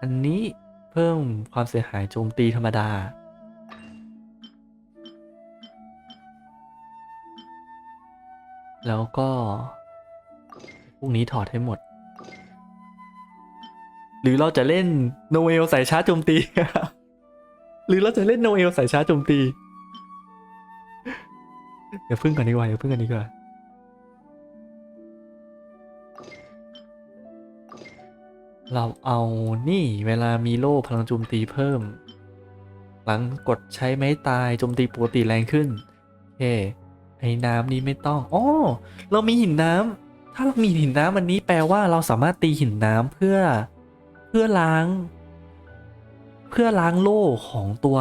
อันนี้เพิ่มความเสียหายโจมตีธรรมดา แล้วก็พวกนี้ถอดให้หมด หรือเราจะเล่นโนเอลใส่ชาร์จโจมตี หรือเราจะเล่นโนเอลใส่ชาร์จโจมตี เดี๋ยวพึ่งก่อนดีกว่าเดี๋ยวพึ่งกันดีกว่า เราเอานี่เวลามีโล่พลังโจมตีเพิ่ม หลังกดใช้ไม้ตายโจมตีปกติแรงขึ้นโอเคไอ้น้ำนี้ไม่ต้องอ๋อเรามีหินน้ำถ้าเรามีหินน้ำอันนี้แปลว่าเราสามารถตีหินน้ำเพื่อเพื่อล้าง เพื่อล้างโล่ของตัว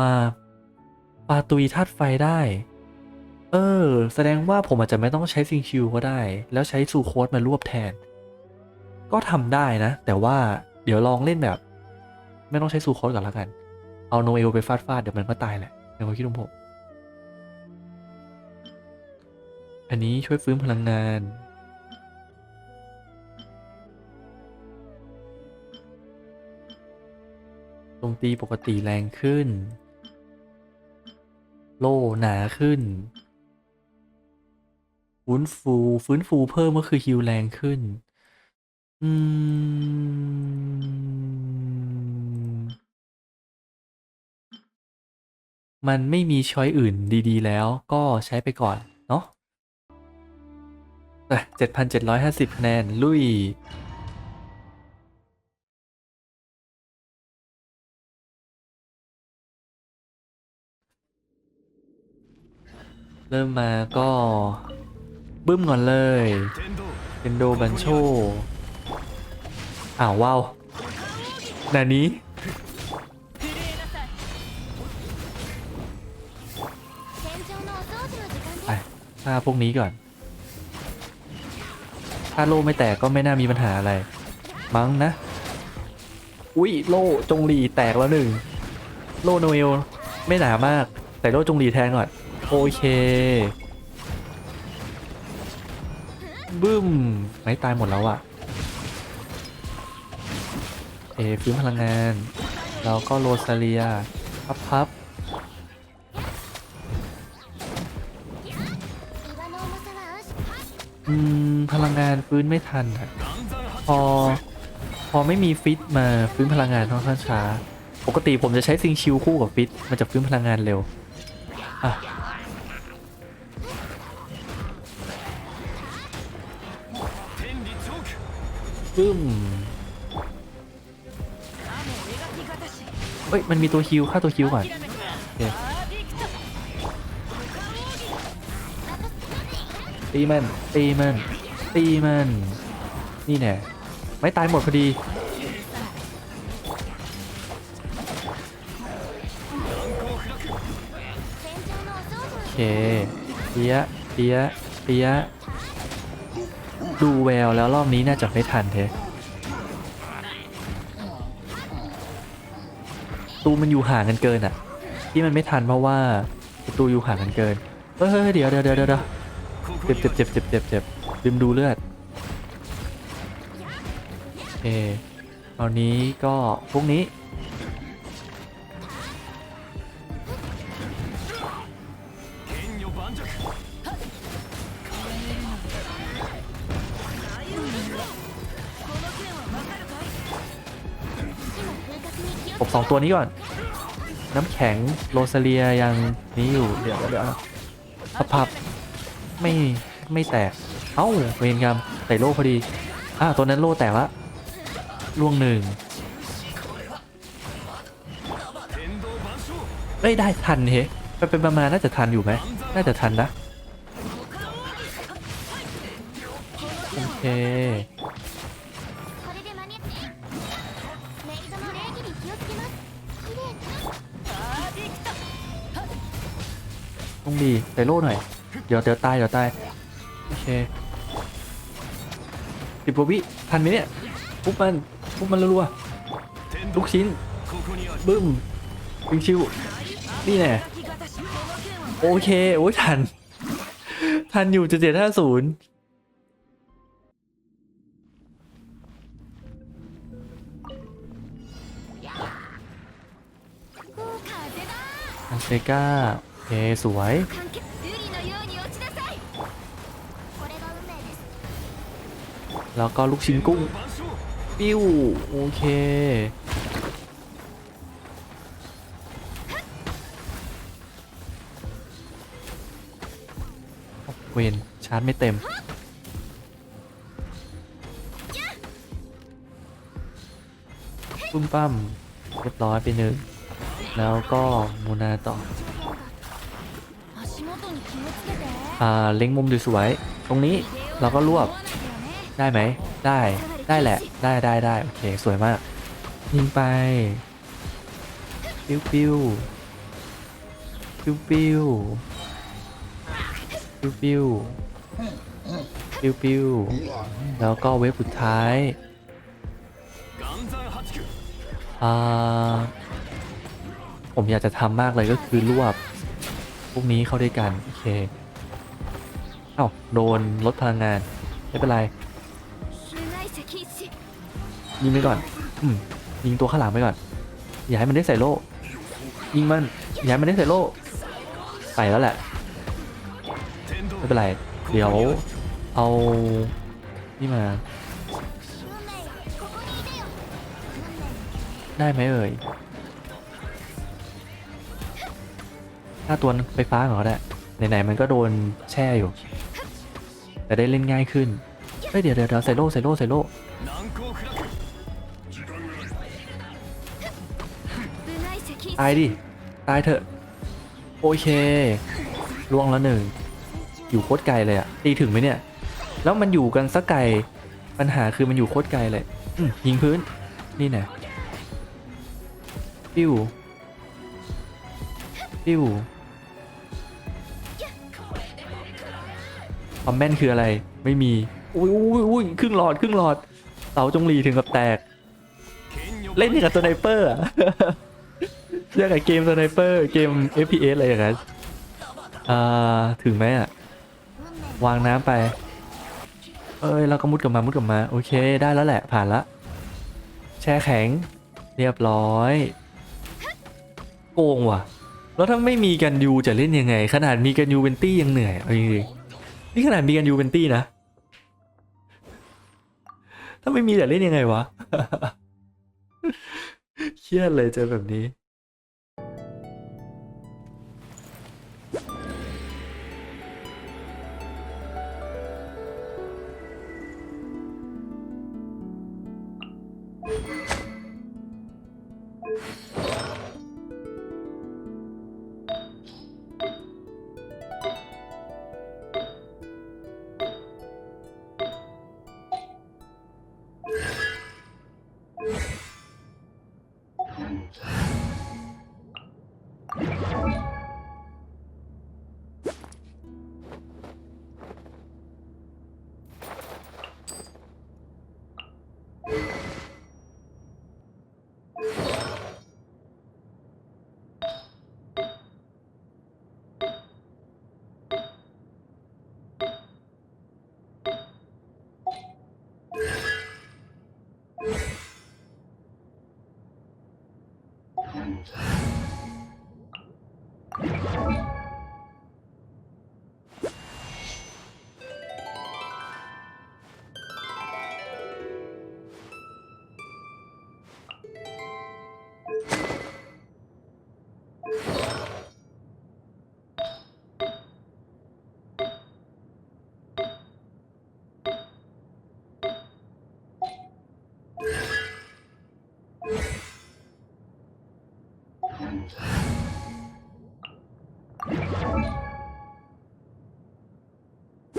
ปาตุยธาตุไฟได้ เออ แสดงว่าผมอาจจะไม่ต้องใช้ซิงคิวก็ได้ แล้วใช้ซูโคสมารวบแทน ก็ทำได้นะ แต่ว่าเดี๋ยวลองเล่นแบบ ไม่ต้องใช้ซูโคสก่อนแล้วกัน เอาโนเอลไปฟาดฟาดเดี๋ยวมันก็ตายแหละในความคิดของผมอันนี้ช่วยฟื้นพลังงานโจมตีปกติแรงขึ้น โล่หนาขึ้น ฟื้นฟู ฟื้นฟูเพิ่มก็คือฮิวแรงขึ้น อืม มันไม่มีช้อยอื่นดีๆ แล้วก็ใช้ไปก่อน เนาะเจ็ดพันเจ็ดร้อยห้าสิบคะแนน ลุย เริ่มมาก็ บึ้มก่อนเลยเป็นโดบันโช อ้าวว้าวนานี้ไปฆ่าพวกนี้ก่อน ถ้าโล่ไม่แตกก็ไม่น่ามีปัญหาอะไร มั้งนะ อุ้ยโล่จงรีแตกแล้วหนึ่ง โล่โนเอลไม่หนามาก แต่โล่จงรีแทงก่อนโอเค บึ้ม ไม่ตายหมดแล้วอะ่ะ เอฟื้นพลังงาน แล้วก็โรซาเลียพับพับอืม พลังงานฟื้นไม่ทันอะพอ พอไม่มีฟิตมาฟื้นพลังงานท่องข้างช้า ปกติผมจะใช้ซิงชิลคู่กับฟิต มันจะฟื้นพลังงานเร็ว อะฟื้น เอ้ยมันมีตัวคิวฆ่าตัวคิวก่อนเตีมันตีมันตีมันนี่แน่ไม่ตายหมดพอดีโอเคเตี้ยเตี้ยเตี้ยดูแววแล้วรอบนี้น่าจะไม่ทันเท ตูมันอยู่ห่างกันเกินอะ ที่มันไม่ทันเพราะว่าประตูอยู่ห่างกันเกินเฮ้ยเดี๋ยวเดี๋ยวเดี๋ยวเดี๋ยวเจ็บเจ็บเจ็บเจ็บเจ็บเจ็บลืมดูเลือดโอเคตอนนี้ก็พวกนี้ ผมสองตัวนี้ก่อน น้ำแข็งโรซาเลียยังนี้อยู่เดี๋ยวเดี๋ยวพับพับไม่ไม่แตก เอ้าเวรกรรมใส่โล่พอดีอ่าตัวนั้นโล่แตกละล่วงหนึ่งเอ้ยได้ทันเฮ้ไปเป็นประมาณน่าจะทันอยู่ไหมน่าจะทันนะ โอเค ต้องดีใส่โล่หน่อย เดี๋ยวเดี๋ยวตายเดี๋ยวตาย โอเคสิบกว่าวิทันไหมเนี่ยปุ๊บมันปุ๊บมันรัวๆทุกชิ้นบึ้มวิงชิวนี่แน่โอเคโอ้ยทัน ทันอยู่เจ็ดเจ็ดห้าศูนย์อันเซก้า เคสวยแล้วก็ลูกชิ้นกุ้ง ปิ้ว โอเค เวนชาร์จไม่เต็ม ปุ้มปั้มเรียบร้อยไปหนึ่ง แล้วก็มูนาต่อ อ่าเล็งมุมสวยๆตรงนี้เราก็รวบได้ไหม ได้ได้แหละ ได้ได้ได้โอเค สวยมากยิงไป ปิ้วปิ้วปิ้วปิ้วปิ้วปิ้วปิ้วปิ้วแล้วก็เวฟสุดท้ายอ่าผมอยากจะทำมากเลยก็คือรวบ พวกนี้เข้าด้วยกัน โอเค เอ้าโดนลดพลังงาน ไม่เป็นไรยิงไปก่อนอืมยิงตัวข้างหลังไปก่อน อย่าให้มันได้ใส่โล่ยิงมัน อย่าให้มันได้ใส่โล่ไปแล้วแหละ ไม่เป็นไร เดี๋ยวเอา นี่มา ได้ไหมเอ่ย ถ้าตัวไฟฟ้าของเขาแหละไหนๆมันก็โดนแช่อยู่ แต่ได้เล่นง่ายขึ้นเฮ้ยเดี๋ยวเดี๋ยวใส่โล่ใส่โล่ใส่โล่ตายดิ ตายเถอะ โอเคล่วงแล้วหนึ่ง อยู่โคตรไกลเลยอะตีถึงไหมเนี่ย แล้วมันอยู่กันสักไกล ปัญหาคือมันอยู่โคตรไกลเลยยิงพื้น นี่นะปิ้วปิ้ว ความแม่นคืออะไร ไม่มี อุ้ยอุ้ยอุ้ยครึ่งหลอดครึ่งหลอดเสาจงหลีถึงกับแตก เล่นอย่างกับสไนเปอร์อะเรียกกับเกมสไนเปอร์เกม FPS อะไรอย่างนั้นอ่าถึงไหมอะ วางน้ำไป เอ้ยเราก็มุดกลับมามุดกลับมา โอเค ได้แล้วแหละผ่านละแช่แข็ง เรียบร้อย โกงว่ะ แล้วถ้าไม่มีกันยูจะเล่นยังไง ขนาดมีกันยูเป็นตี้ยังเหนื่อยเอาจริง นี่ขนาดมีกันยูเป็นตี้นะ ถ้าไม่มีจะเล่นยังไงวะ เครียดเลยเจอแบบนี้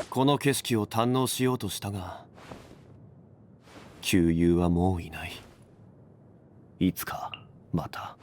この景色を堪能しようとしたが旧友はもういない。いつかまた。